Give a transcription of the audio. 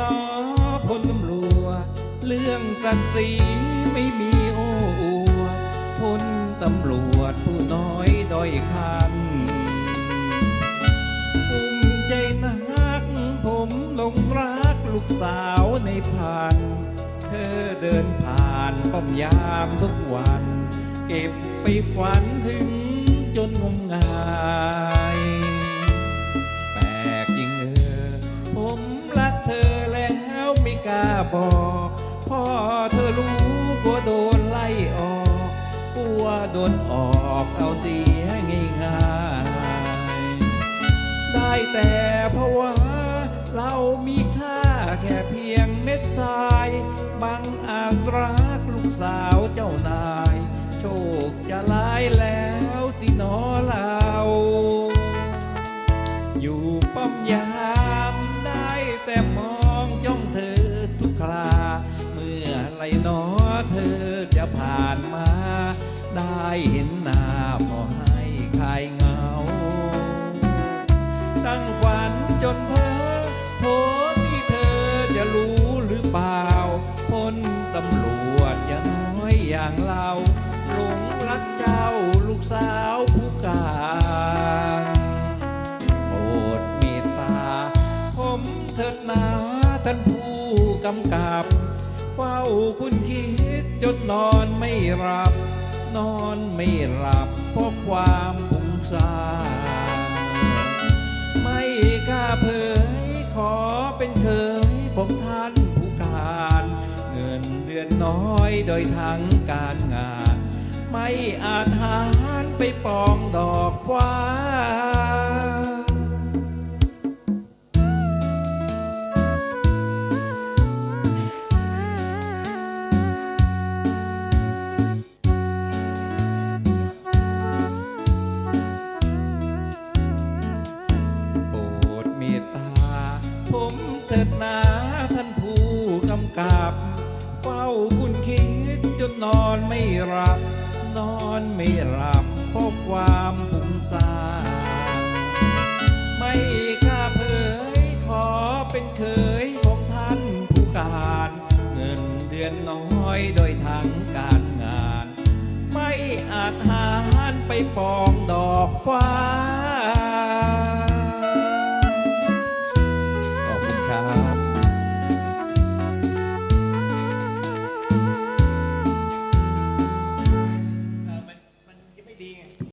นอพลตำรวจเรื่องศักดิ์ศรีไม่มีโอ้อวดพลตำรวจผู้น้อยด้อยคันภูมิใจนักผมลงรักลูกสาวในพัน เธอเดินผ่านป้อมยามทุกวัน เก็บไปฝันถึง กล้าบอกพ่อเธอรู้กลัวโดนไล่ออกกลัวโดนออกเอาเสียง่ายๆได้แต่เพราว่าเรามีค่าแค่เพียงเม็ดทรายบังอาจรักลูกสาวเจ้านาย โชคจะลายแล้วสินอเราอยู่ป้อมยามได้แต่มองจ้อง ได้เห็นหน้าพอให้คลายเหงา ตั้งฝันจนเพ้อโทษที่เธอจะรู้หรือเปล่าพ้นตำรวจย่างน้อยอย่างเราหลงรักเจ้าลูกสาวผู้กาโปรดเมตตา ผมเถิดนาท่านผู้กำกับ เฝ้าคุณคิดจนนอนไม่หลับ เดือนน้อยโดยทั้งการงาน ไม่อาจหารไปปองดอกฟ้าโปรดเมตตาผมเถิดนา รับ นอนไม่หลับเพราะความพุ่งซาไม่กล้าเผยขอเป็นเคยของท่านผู้การ เงินเดือนน้อยโดยทางการงาน ไม่อาจหารไปปองดอกฟ้า